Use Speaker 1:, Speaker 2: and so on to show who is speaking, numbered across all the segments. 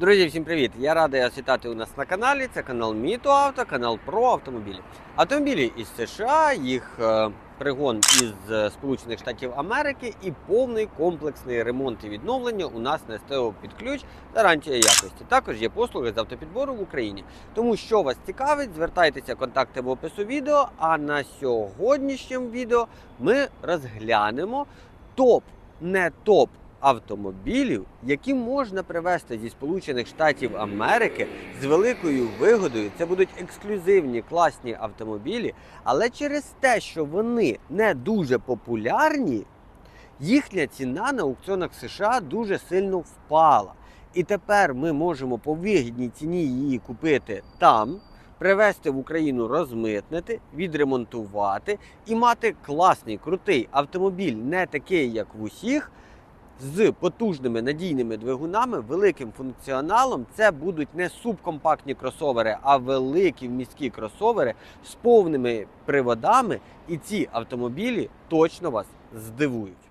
Speaker 1: Друзі, всім привіт! Я радий вас вітати у нас на каналі. Це канал Міто Авто, канал про автомобілі. Автомобілі із США, їх е, пригон із е, Сполучених Штатів Америки і повний комплексний ремонт і відновлення у нас на СТО під ключ гарантія якості. Також є послуги з автопідбору в Україні. Тому що вас цікавить, звертайтеся контакти в опису відео. А на сьогоднішньому відео ми розглянемо топ, не топ автомобілів, які можна привезти зі Сполучених Штатів Америки з великою вигодою. Це будуть ексклюзивні класні автомобілі, але через те, що вони не дуже популярні, їхня ціна на аукціонах США дуже сильно впала. І тепер ми можемо по вигідній ціні її купити там. Привезти в Україну, розмитнити, відремонтувати і мати класний, крутий автомобіль, не такий, як в усіх, з потужними надійними двигунами, великим функціоналом. Це будуть не субкомпактні кросовери, а великі міські кросовери з повними приводами. І ці автомобілі точно вас здивують.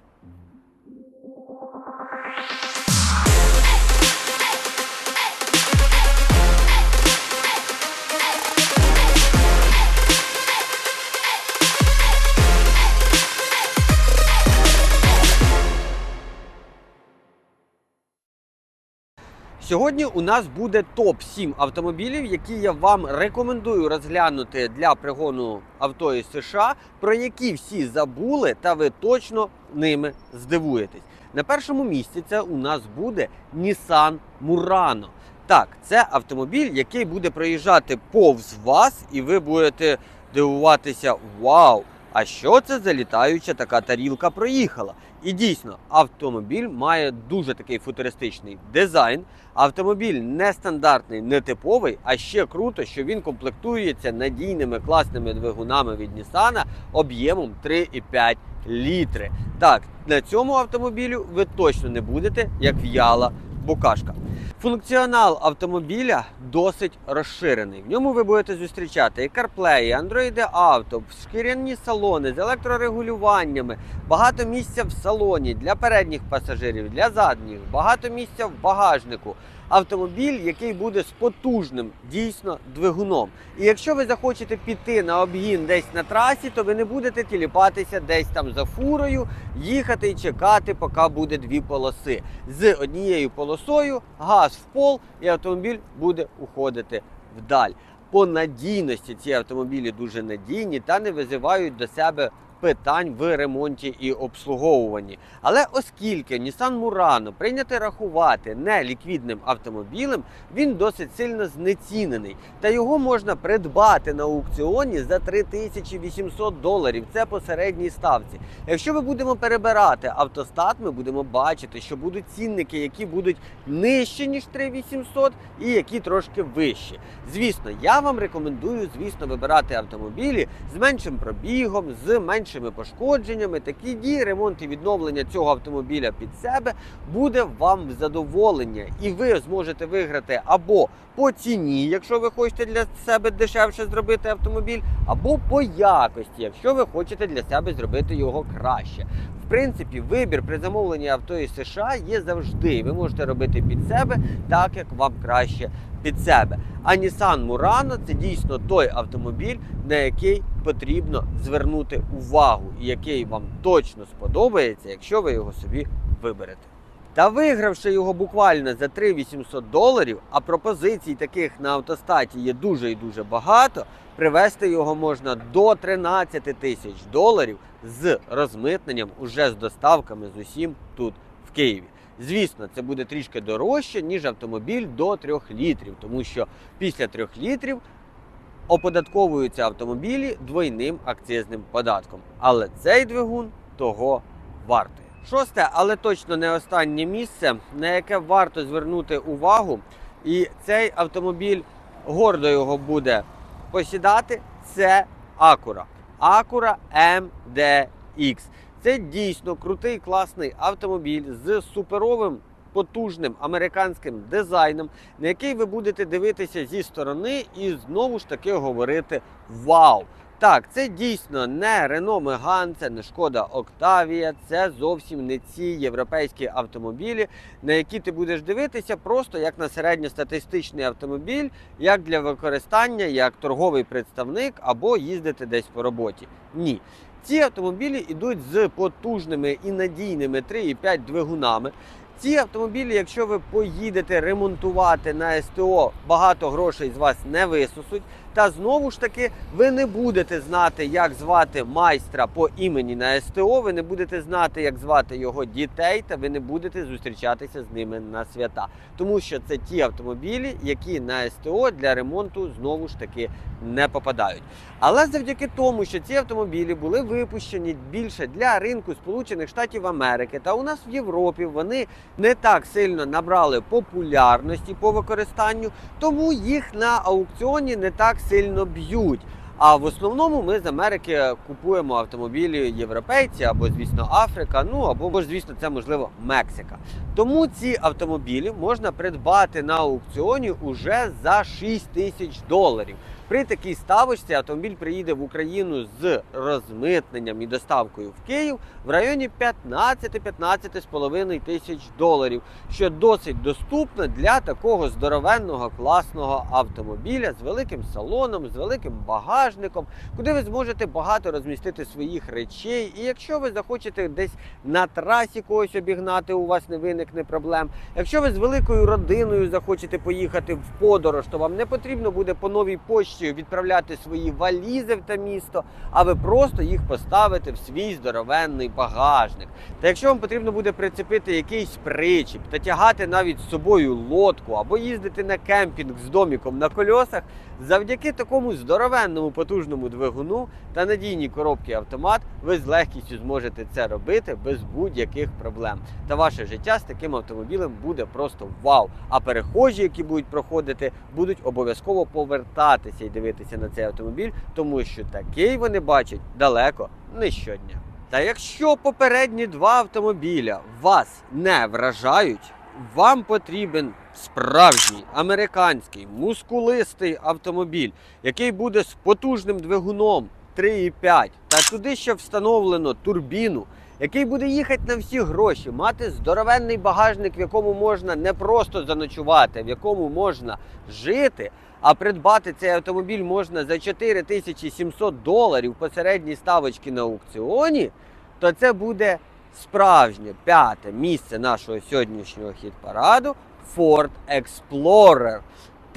Speaker 1: Сьогодні у нас буде топ 7 автомобілів, які я вам рекомендую розглянути для пригону авто із США, про які всі забули, та ви точно ними здивуєтесь. На першому місці це у нас буде Nissan Murano. Так, це автомобіль, який буде проїжджати повз вас, і ви будете дивуватися: вау! А що це за літаюча така тарілка проїхала? І дійсно, автомобіль має дуже такий футуристичний дизайн. Автомобіль нестандартний, нетиповий, а ще круто, що він комплектується надійними класними двигунами від Nissan об'ємом 3,5 літри. Так, на цьому автомобілю ви точно не будете як в'яла букашка. Функціонал автомобіля досить розширений. В ньому ви будете зустрічати і CarPlay, і Android Auto, шкіряні салони з електрорегулюваннями, багато місця в салоні для передніх пасажирів, для задніх, багато місця в багажнику. Автомобіль, який буде з потужним дійсно двигуном. І якщо ви захочете піти на обгін десь на трасі, то ви не будете тіліпатися десь там за фурою, їхати і чекати, поки буде дві полоси. З однією полосою газ в пол, і автомобіль буде уходити вдаль. По надійності ці автомобілі дуже надійні та не визивають до себе питань в ремонті і обслуговуванні. Але оскільки Nissan Murano прийняти рахувати не ліквідним автомобілем, він досить сильно знецінений. Та його можна придбати на аукціоні за 3800 доларів. Це по середній ставці. Якщо ми будемо перебирати автостат, ми будемо бачити, що будуть цінники, які будуть нижчі, ніж 3800 і які трошки вищі. Звісно, я вам рекомендую, звісно, вибирати автомобілі з меншим пробігом, з меншими пошкодженнями. Такі дії, ремонт і відновлення цього автомобіля під себе буде вам в задоволення, і ви зможете виграти або по ціні, якщо ви хочете для себе дешевше зробити автомобіль, або по якості, якщо ви хочете для себе зробити його краще. В принципі, вибір при замовленні авто із США є завжди. Ви можете робити під себе так, як вам краще під себе. А Nissan Murano це дійсно той автомобіль, на який потрібно звернути увагу, і який вам точно сподобається, якщо ви його собі виберете. Та вигравши його буквально за 3800 доларів, а пропозицій таких на автостаті є дуже і дуже багато. Привезти його можна до 13 тисяч доларів з розмитненням, уже з доставками з усім тут в Києві. Звісно, це буде трішки дорожче, ніж автомобіль до 3 літрів, тому що після 3 літрів оподатковуються автомобілі двойним акцизним податком. Але цей двигун того вартує. Шосте, але точно не останнє місце, на яке варто звернути увагу, і цей автомобіль гордо його буде посідати. Це Acura. Acura MDX. Це дійсно крутий класний автомобіль з суперовим потужним американським дизайном, на який ви будете дивитися зі сторони і знову ж таки говорити: Вау! Так, це дійсно не Renault Megane, це не Шкода Octavia, це зовсім не ці європейські автомобілі, на які ти будеш дивитися просто як на середньостатистичний автомобіль, як для використання, як торговий представник або їздити десь по роботі. Ні. Ці автомобілі йдуть з потужними і надійними 3,5 двигунами. Ці автомобілі, якщо ви поїдете ремонтувати на СТО, багато грошей з вас не висусуть. Та знову ж таки, ви не будете знати, як звати майстра по імені на СТО, ви не будете знати, як звати його дітей, та ви не будете зустрічатися з ними на свята. Тому що це ті автомобілі, які на СТО для ремонту знову ж таки не попадають. Але завдяки тому, що ці автомобілі були випущені більше для ринку Сполучених Штатів Америки та у нас в Європі вони не так сильно набрали популярності по використанню, тому їх на аукціоні не так сильно б'ють. А в основному ми з Америки купуємо автомобілі європейці або, звісно, Африка, ну або, ж, звісно, це можливо Мексика. Тому ці автомобілі можна придбати на аукціоні уже за 6 тисяч доларів. При такій ставочці автомобіль приїде в Україну з розмитненням і доставкою в Київ в районі 15-15,5 тисяч доларів, що досить доступно для такого здоровенного класного автомобіля з великим салоном, з великим багажником, куди ви зможете багато розмістити своїх речей. І якщо ви захочете десь на трасі когось обігнати, у вас не виникне проблем. Якщо ви з великою родиною захочете поїхати в подорож, то вам не потрібно буде по новій почті відправляти свої валізи в те місто, а ви просто їх поставите в свій здоровенний багажник. Та якщо вам потрібно буде прицепити якийсь причіп та тягати навіть з собою лодку або їздити на кемпінг з доміком на кольосах, завдяки такому здоровенному потужному двигуну та надійній коробці автомат, ви з легкістю зможете це робити без будь-яких проблем. Та ваше життя з таким автомобілем буде просто вау. А перехожі, які будуть проходити, будуть обов'язково повертатися і дивитися на цей автомобіль, тому що такий вони бачать далеко не щодня. Та якщо попередні два автомобіля вас не вражають, вам потрібен справжній американський мускулистий автомобіль, який буде з потужним двигуном 3,5, та туди ще встановлено турбіну, який буде їхати на всі гроші, мати здоровенний багажник, в якому можна не просто заночувати, в якому можна жити. А придбати цей автомобіль можна за 4700 доларів по середній ставочці на аукціоні, то це буде справжнє п'яте місце нашого сьогоднішнього хіт-параду Ford Explorer.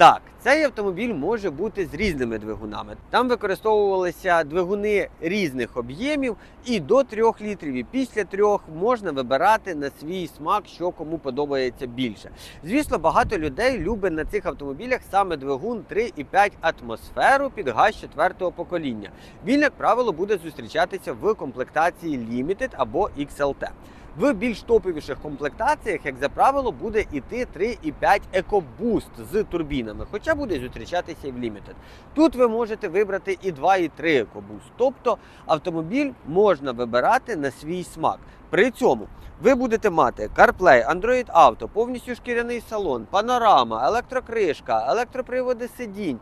Speaker 1: Так, цей автомобіль може бути з різними двигунами. Там використовувалися двигуни різних об'ємів і до 3 літрів, і після 3 можна вибирати на свій смак, що кому подобається більше. Звісно, багато людей любить на цих автомобілях саме двигун 3,5 атмосферу під газ 4 покоління. Він, як правило, буде зустрічатися в комплектації Limited або XLT. В більш топовіших комплектаціях, як за правило, буде іти 3,5 EcoBoost з турбінами, хоча буде зустрічатися і в Limited. Тут ви можете вибрати і 2,3 EcoBoost, тобто автомобіль можна вибирати на свій смак. При цьому ви будете мати CarPlay, Android Auto, повністю шкіряний салон, панорама, електрокришка, електроприводи сидінь.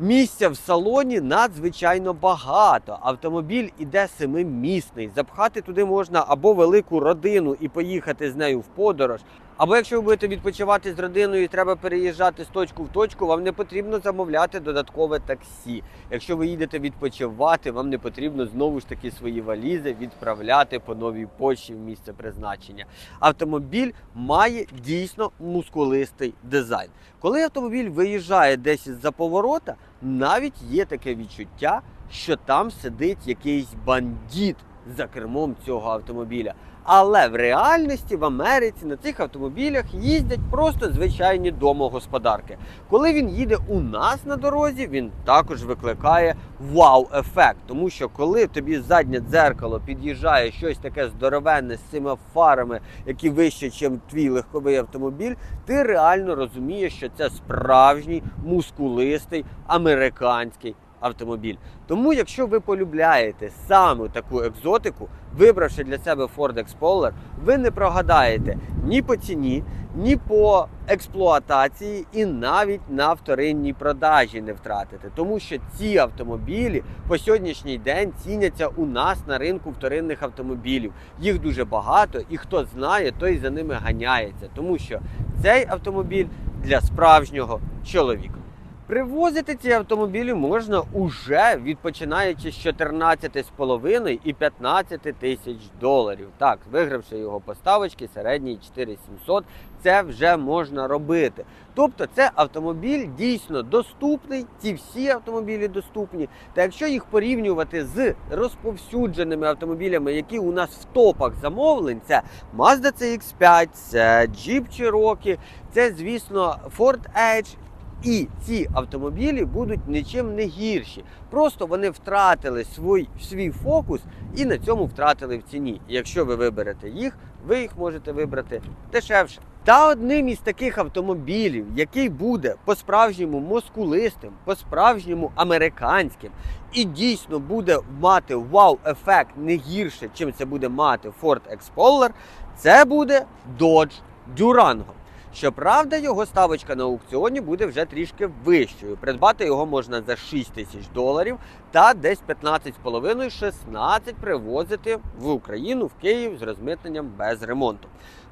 Speaker 1: Місця в салоні надзвичайно багато. Автомобіль іде семимісний. Запхати туди можна або велику родину і поїхати з нею в подорож. Або якщо ви будете відпочивати з родиною і треба переїжджати з точку в точку, вам не потрібно замовляти додаткове таксі. Якщо ви їдете відпочивати, вам не потрібно знову ж таки свої валізи відправляти по новій почті в місце призначення. Автомобіль має дійсно мускулистий дизайн. Коли автомобіль виїжджає десь із-за поворота, навіть є таке відчуття, що там сидить якийсь бандит за кермом цього автомобіля. Але в реальності в Америці на цих автомобілях їздять просто звичайні домогосподарки. Коли він їде у нас на дорозі, він також викликає вау-ефект. Тому що коли тобі заднє дзеркало під'їжджає щось таке здоровенне з цими фарами, які вище, ніж твій легковий автомобіль, ти реально розумієш, що це справжній мускулистий американський автомобіль. Тому, якщо ви полюбляєте саме таку екзотику, вибравши для себе Ford Explorer, ви не прогадаєте ні по ціні, ні по експлуатації, і навіть на вторинній продажі не втратите. Тому що ці автомобілі по сьогоднішній день ціняться у нас на ринку вторинних автомобілів. Їх дуже багато, і хто знає, той за ними ганяється, тому що цей автомобіль для справжнього чоловіка. Привозити ці автомобілі можна уже від починаючи з 14,5 і 15 тисяч доларів. Так, вигравши його поставочки, середній 4700, це вже можна робити. Тобто це автомобіль дійсно доступний, ці всі автомобілі доступні. Та якщо їх порівнювати з розповсюдженими автомобілями, які у нас в топах замовлень, це Mazda CX-5, це Jeep Cherokee, це, звісно, Ford Edge. І ці автомобілі будуть нічим не гірші. Просто вони втратили свій, свій фокус і на цьому втратили в ціні. Якщо ви виберете їх, ви їх можете вибрати дешевше. Та одним із таких автомобілів, який буде по-справжньому мускулистим, по-справжньому американським, і дійсно буде мати вау-ефект не гірше, чим це буде мати Ford Explorer, це буде Dodge Durango. Щоправда, його ставочка на аукціоні буде вже трішки вищою. Придбати його можна за 6 тисяч доларів та десь 15,5-16 привозити в Україну, в Київ з розмитненням без ремонту.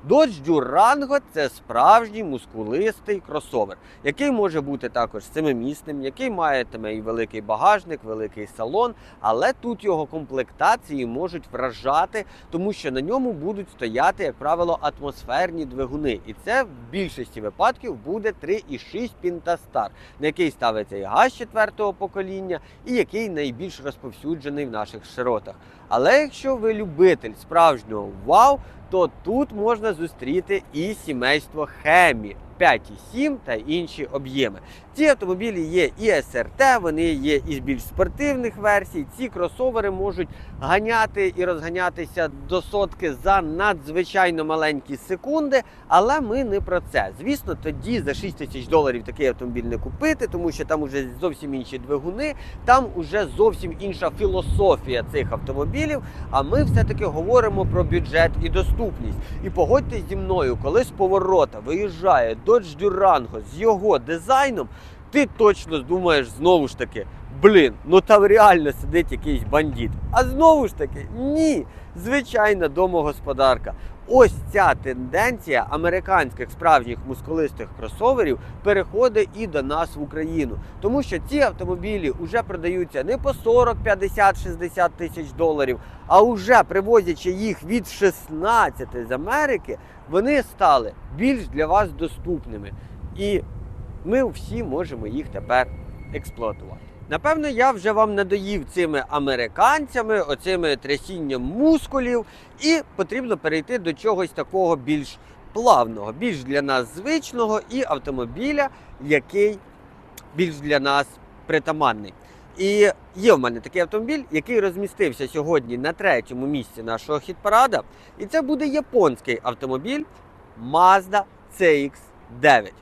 Speaker 1: Dodge Durango – це справжній мускулистий кросовер, який може бути також семимісним, який матиме і великий багажник, великий салон, але тут його комплектації можуть вражати, тому що на ньому будуть стояти, як правило, атмосферні двигуни. І це в більшості випадків буде 3,6 Pentastar, на який ставиться і газ четвертого покоління, і який найбільш розповсюджений в наших широтах. Але якщо ви любитель справжнього вау, то тут можна зустріти і сімейство Хемі 5,7 та інші об'єми. Ці автомобілі є і СРТ, вони є із більш спортивних версій. Ці кросовери можуть ганяти і розганятися до сотки за надзвичайно маленькі секунди. Але ми не про це. Звісно, тоді за 6 тисяч доларів такий автомобіль не купити, тому що там уже зовсім інші двигуни, там уже зовсім інша філософія цих автомобілів. А ми все-таки говоримо про бюджет і доступність. І погодьтесь зі мною, коли з поворота виїжджає Dodge Durango з його дизайном, ти точно думаєш знову ж таки. Блін, ну там реально сидить якийсь бандит. А знову ж таки, ні, звичайна домогосподарка. Ось ця тенденція американських справжніх мускулистих кросоверів переходить і до нас в Україну. Тому що ці автомобілі вже продаються не по 40, 50, 60 тисяч доларів, а вже привозячи їх від 16 з Америки, вони стали більш для вас доступними. І ми всі можемо їх тепер експлуатувати. Напевно, я вже вам надоїв цими американцями, оцими трясінням мускулів, і потрібно перейти до чогось такого більш плавного, більш для нас звичного і автомобіля, який більш для нас притаманний. І є в мене такий автомобіль, який розмістився сьогодні на третьому місці нашого хіт-парада. І це буде японський автомобіль Mazda CX-9.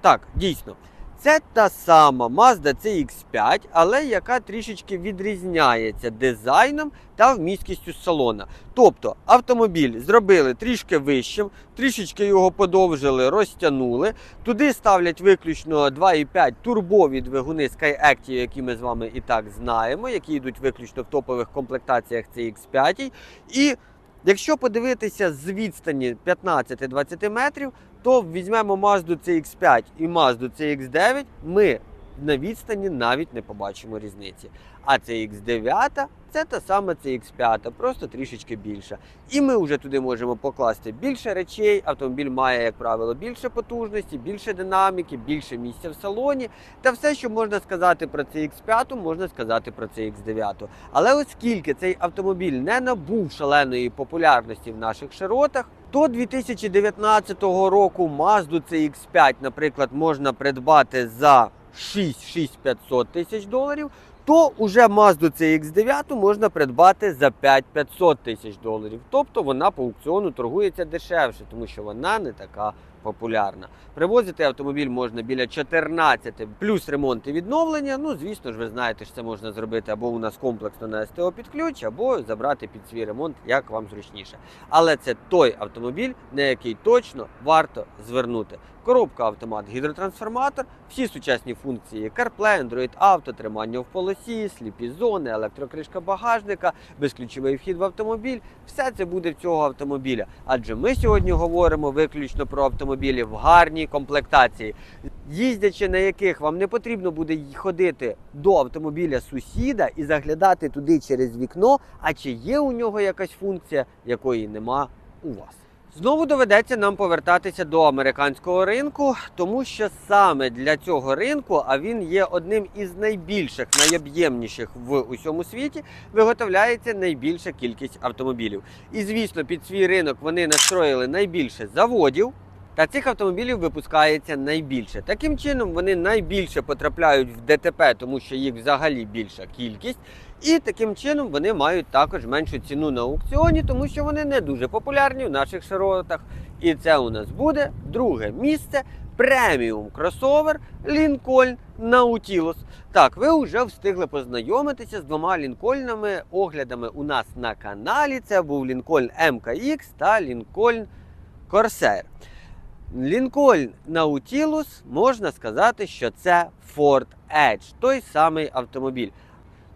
Speaker 1: Так, дійсно. Це та сама Mazda CX5, але яка трішечки відрізняється дизайном та вмісткістю салона. Тобто автомобіль зробили трішки вищим, трішечки його подовжили, розтягнули. Туди ставлять виключно 2,5 турбові двигуни SkyActiv, які ми з вами і так знаємо, які йдуть виключно в топових комплектаціях CX5. І Якщо подивитися з відстані 15-20 метрів, то візьмемо Mazda CX5 і Mazda CX9, ми на відстані навіть не побачимо різниці. А CX9 це та сама CX5, просто трішечки більша. І ми вже туди можемо покласти більше речей. Автомобіль має, як правило, більше потужності, більше динаміки, більше місця в салоні. Та все, що можна сказати про CX5, можна сказати про CX9. Але оскільки цей автомобіль не набув шаленої популярності в наших широтах, то 2019 року Mazda CX5, наприклад, можна придбати за 6-6500 тисяч доларів, то уже Mazda CX9 можна придбати за 5-500 тисяч доларів. Тобто вона по аукціону торгується дешевше, тому що вона не така популярна. Привозити автомобіль можна біля 14, плюс ремонт і відновлення. Ну, звісно ж, ви знаєте, що це можна зробити або у нас комплексно на СТО під ключ, або забрати під свій ремонт, як вам зручніше. Але це той автомобіль, на який точно варто звернути. Коробка автомат, гідротрансформатор, всі сучасні функції CarPlay, Android Auto, тримання в полосі, сліпі зони, електрокришка багажника, безключовий вхід в автомобіль. Все це буде в цього автомобіля. Адже ми сьогодні говоримо виключно про автомобілі в гарній комплектації, їздячи на яких вам не потрібно буде ходити до автомобіля сусіда і заглядати туди через вікно, а чи є у нього якась функція, якої нема у вас. Знову доведеться нам повертатися до американського ринку, тому що саме для цього ринку, а він є одним із найбільших, найоб'ємніших в усьому світі, виготовляється найбільша кількість автомобілів. І звісно, під свій ринок вони настроїли найбільше заводів. Та цих автомобілів випускається найбільше. Таким чином вони найбільше потрапляють в ДТП, тому що їх взагалі більша кількість. І таким чином вони мають також меншу ціну на аукціоні, тому що вони не дуже популярні в наших широтах. І це у нас буде друге місце. Преміум кросовер Lincoln Nautilus. Так, ви вже встигли познайомитися з двома лінкольнами оглядами у нас на каналі. Це був Lincoln MKX та Lincoln Corsair. Lincoln Nautilus можна сказати, що це Ford Edge, той самий автомобіль.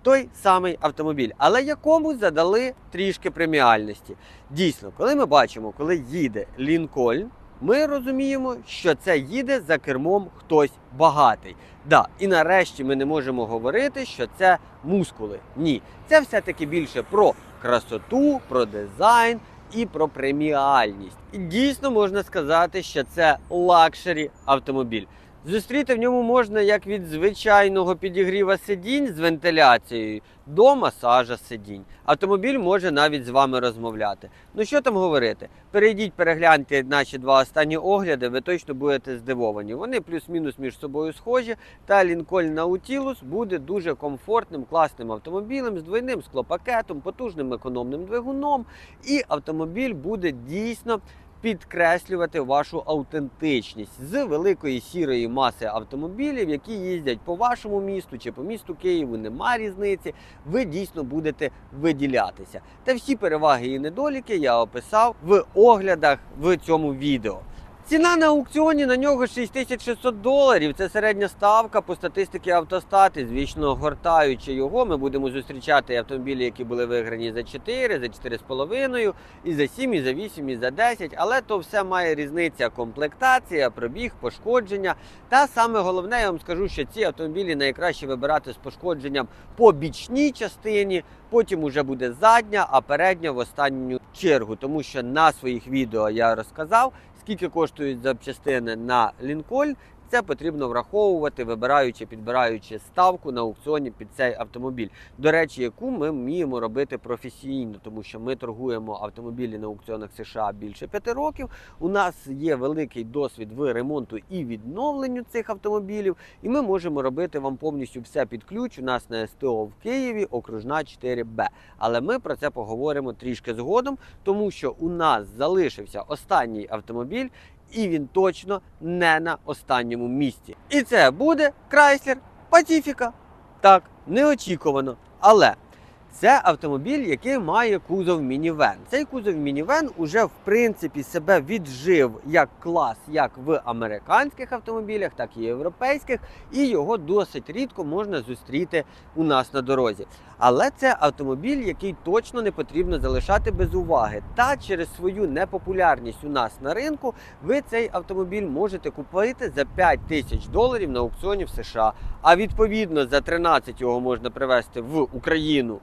Speaker 1: Той самий автомобіль, але якому задали трішки преміальності. Дійсно, коли ми бачимо, коли їде Лінкольн, ми розуміємо, що це їде за кермом хтось багатий. Да, і нарешті ми не можемо говорити, що це мускули. Ні, це все-таки більше про красоту, про дизайн і про преміальність. І дійсно можна сказати, що це лакшері автомобіль. Зустріти в ньому можна як від звичайного підігріва сидінь з вентиляцією до масажа сидінь. Автомобіль може навіть з вами розмовляти. Ну що там говорити? Перейдіть, перегляньте наші два останні огляди, ви точно будете здивовані. Вони плюс-мінус між собою схожі. Та Lincoln Nautilus буде дуже комфортним, класним автомобілем з двойним склопакетом, потужним економним двигуном. І автомобіль буде дійсно підкреслювати вашу аутентичність з великої сірої маси автомобілів, які їздять по вашому місту чи по місту Києву. Нема різниці. Ви дійсно будете виділятися. Та всі переваги і недоліки я описав в оглядах в цьому відео. Ціна на аукціоні на нього 6600 доларів. Це середня ставка по статистиці автостати. Звісно, гортаючи його, ми будемо зустрічати автомобілі, які були виграні за 4, за 4,5, і за 7, і за 8, і за 10. Але то все має різниця комплектація, пробіг, пошкодження. Та саме головне, я вам скажу, що ці автомобілі найкраще вибирати з пошкодженням по бічній частині. Потім уже буде задня, а передня в останню чергу, тому що на своїх відео я розказав, скільки коштують запчастини на Лінкольн. Це потрібно враховувати, вибираючи, підбираючи ставку на аукціоні під цей автомобіль. До речі, яку ми вміємо робити професійно, тому що ми торгуємо автомобілі на аукціонах США більше п'яти років. У нас є великий досвід в ремонту і відновленню цих автомобілів, і ми можемо робити вам повністю все під ключ. У нас на СТО в Києві окружна 4Б. Але ми про це поговоримо трішки згодом, тому що у нас залишився останній автомобіль. І він точно не на останньому місці. І це буде Chrysler Pacifica. Так, неочікувано. Але це автомобіль, який має кузов мінівен. Цей кузов мінівен уже в принципі себе віджив як клас, як в американських автомобілях, так і європейських, і його досить рідко можна зустріти у нас на дорозі. Але це автомобіль, який точно не потрібно залишати без уваги. Та через свою непопулярність у нас на ринку ви цей автомобіль можете купити за 5 тисяч доларів на аукціоні в США. А відповідно за 13 його можна привезти в Україну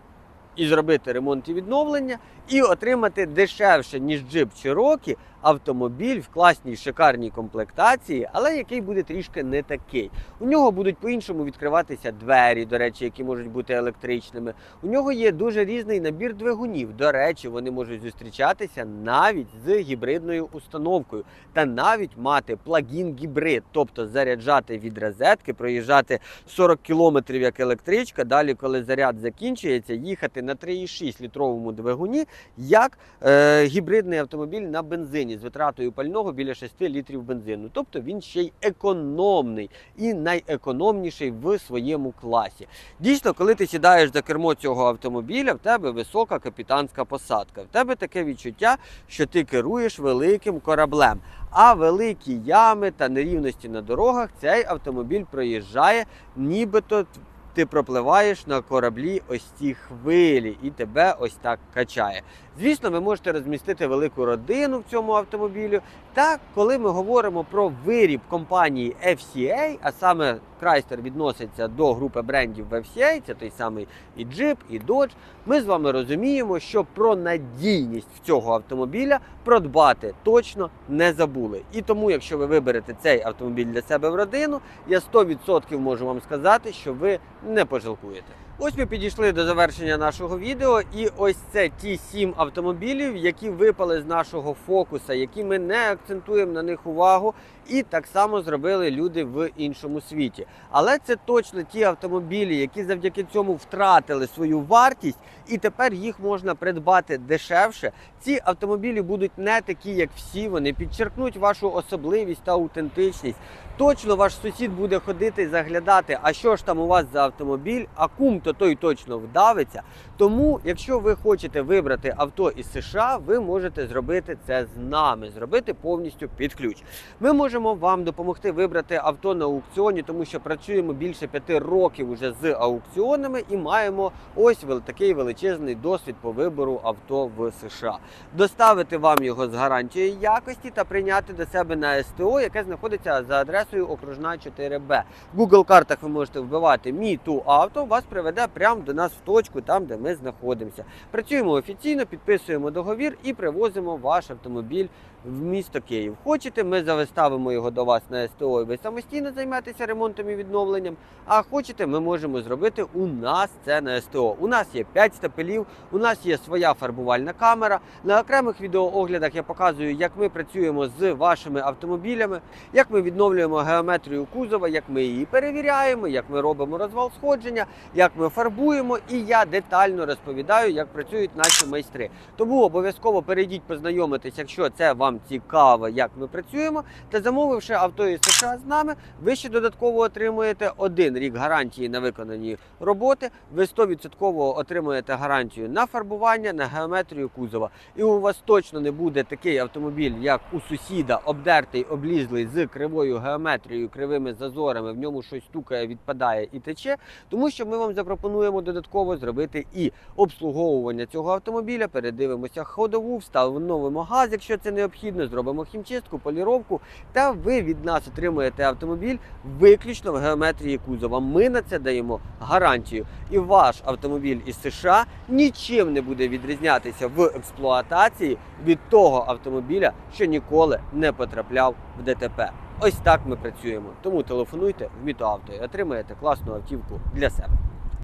Speaker 1: і зробити ремонт і відновлення, і отримати дешевше, ніж джип Cherokee, автомобіль в класній шикарній комплектації, але який буде трішки не такий. У нього будуть по-іншому відкриватися двері, до речі, які можуть бути електричними. У нього є дуже різний набір двигунів. До речі, вони можуть зустрічатися навіть з гібридною установкою, та навіть мати плагін гібрид, тобто заряджати від розетки, проїжджати 40 кілометрів як електричка. Далі, коли заряд закінчується, їхати на 3,6 літровому двигуні як е, гібридний автомобіль на бензині. Бензині з витратою пального біля 6 літрів бензину. Тобто він ще й економний і найекономніший в своєму класі. Дійсно, коли ти сідаєш за кермо цього автомобіля, в тебе висока капітанська посадка. В тебе таке відчуття, що ти керуєш великим кораблем. А великі ями та нерівності на дорогах цей автомобіль проїжджає, нібито ти пропливаєш на кораблі ось ці хвилі, і тебе ось так качає. Звісно, ви можете розмістити велику родину в цьому автомобілі. Та коли ми говоримо про виріб компанії FCA, а саме Chrysler відноситься до групи брендів в FCA, це той самий і Jeep, і Dodge, ми з вами розуміємо, що про надійність цього автомобіля продбати точно не забули. І тому, якщо ви виберете цей автомобіль для себе в родину, я 100% можу вам сказати, що ви не пожалкуєте. Ось ми підійшли до завершення нашого відео, і ось це ті сім автомобілів, які випали з нашого фокуса, які ми не акцентуємо на них увагу, і так само зробили люди в іншому світі. Але це точно ті автомобілі, які завдяки цьому втратили свою вартість, і тепер їх можна придбати дешевше. Ці автомобілі будуть не такі, як всі. Вони підчеркнуть вашу особливість та аутентичність. Точно ваш сусід буде ходити заглядати, а що ж там у вас за автомобіль, а кум то той точно вдавиться. Тому, якщо ви хочете вибрати авто із США, ви можете зробити це з нами, зробити повністю під ключ. Ми можемо вам допомогти вибрати авто на аукціоні, тому що працюємо більше п'яти років уже з аукціонами і маємо ось такий величезний досвід по вибору авто в США. Доставити вам його з гарантією якості та прийняти до себе на СТО, яке знаходиться за адресою Окружна 4Б. В Google картах ви можете вбивати мій ту авто, вас приведе прямо до нас в точку, там де ми знаходимося. Працюємо офіційно, підписуємо договір і привозимо ваш автомобіль в місто Київ. Хочете, ми завиставимо його до вас на СТО, і ви самостійно займетеся ремонтом і відновленням. А хочете, ми можемо зробити у нас це на СТО. У нас є 5 стапелів, у нас є своя фарбувальна камера. На окремих відеооглядах я показую, як ми працюємо з вашими автомобілями, як ми відновлюємо геометрію кузова, як ми її перевіряємо, як ми робимо розвал сходження, як ми фарбуємо, і я детально розповідаю, як працюють наші майстри. Тому обов'язково перейдіть познайомитись, якщо це вам цікаво, як ми працюємо. Та замовивши авто із США з нами, ви ще додатково отримуєте один рік гарантії на виконані роботи. Ви 100% отримуєте гарантію на фарбування, на геометрію кузова. І у вас точно не буде такий автомобіль, як у сусіда, обдертий, облізлий з кривою геометрією, кривими зазорами. В ньому щось стукає, відпадає і тече. Тому що ми вам запропонуємо додатково зробити і обслуговування цього автомобіля. Передивимося ходову, встановимо газ, якщо це необхідно. Зробимо хімчистку, поліровку. Та ви від нас отримуєте автомобіль виключно в геометрії кузова. Ми на це даємо гарантію. І ваш автомобіль із США нічим не буде відрізнятися в експлуатації від того автомобіля, що ніколи не потрапляв в ДТП. Ось так ми працюємо. Тому телефонуйте в Мітоавто і отримаєте класну автівку для себе.